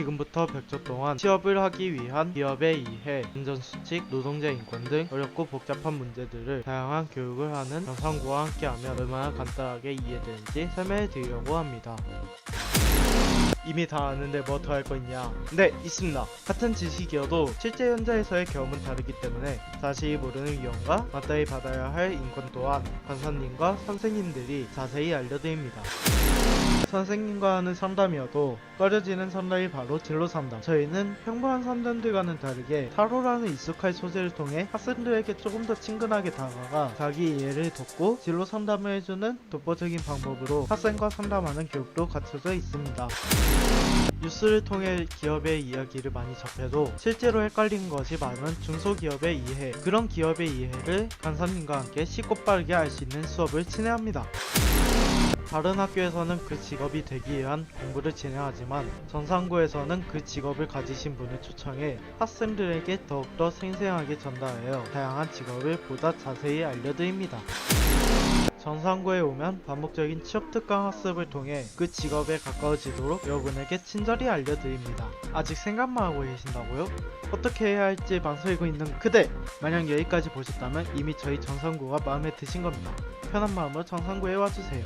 지금부터 100초 동안 취업을 하기 위한 기업의 이해, 안전수칙, 노동자 인권 등 어렵고 복잡한 문제들을 다양한 교육을 하는 전상구와 함께하면 얼마나 간단하게 이해되는지 설명해 드리려고 합니다. 이미 다 아는데 뭐 더 할 거 있냐? 네, 있습니다. 같은 지식이어도 실제 현장에서의 경험은 다르기 때문에 자세히 모르는 위험과 마땅히 받아야 할 인권 또한 강사님과 선생님들이 자세히 알려드립니다. 선생님과 하는 상담이어도 꺼려지는 상담이 바로 진로 상담. 저희는 평범한 상담들과는 다르게 타로라는 익숙한 소재를 통해 학생들에게 조금 더 친근하게 다가가 자기 이해를 돕고 진로 상담을 해주는 독보적인 방법으로 학생과 상담하는 교육도 갖춰져 있습니다. 뉴스를 통해 기업의 이야기를 많이 접해도 실제로 헷갈리는 것이 많은 중소기업의 이해 그런 기업의 이해를 강사님과 함께 쉽고 빠르게 알 수 있는 수업을 진행합니다. 다른 학교에서는 그 직업이 되기 위한 공부를 진행하지만 전상고에서는 그 직업을 가지신 분을 초청해 학생들에게 더욱더 생생하게 전달하여 다양한 직업을 보다 자세히 알려드립니다. 전상고에 오면 반복적인 취업 특강 학습을 통해 그 직업에 가까워지도록 여러분에게 친절히 알려드립니다. 아직 생각만 하고 계신다고요? 어떻게 해야 할지 망설이고 있는 그대! 만약 여기까지 보셨다면 이미 저희 전상고가 마음에 드신 겁니다. 편한 마음으로 전상고에 와주세요.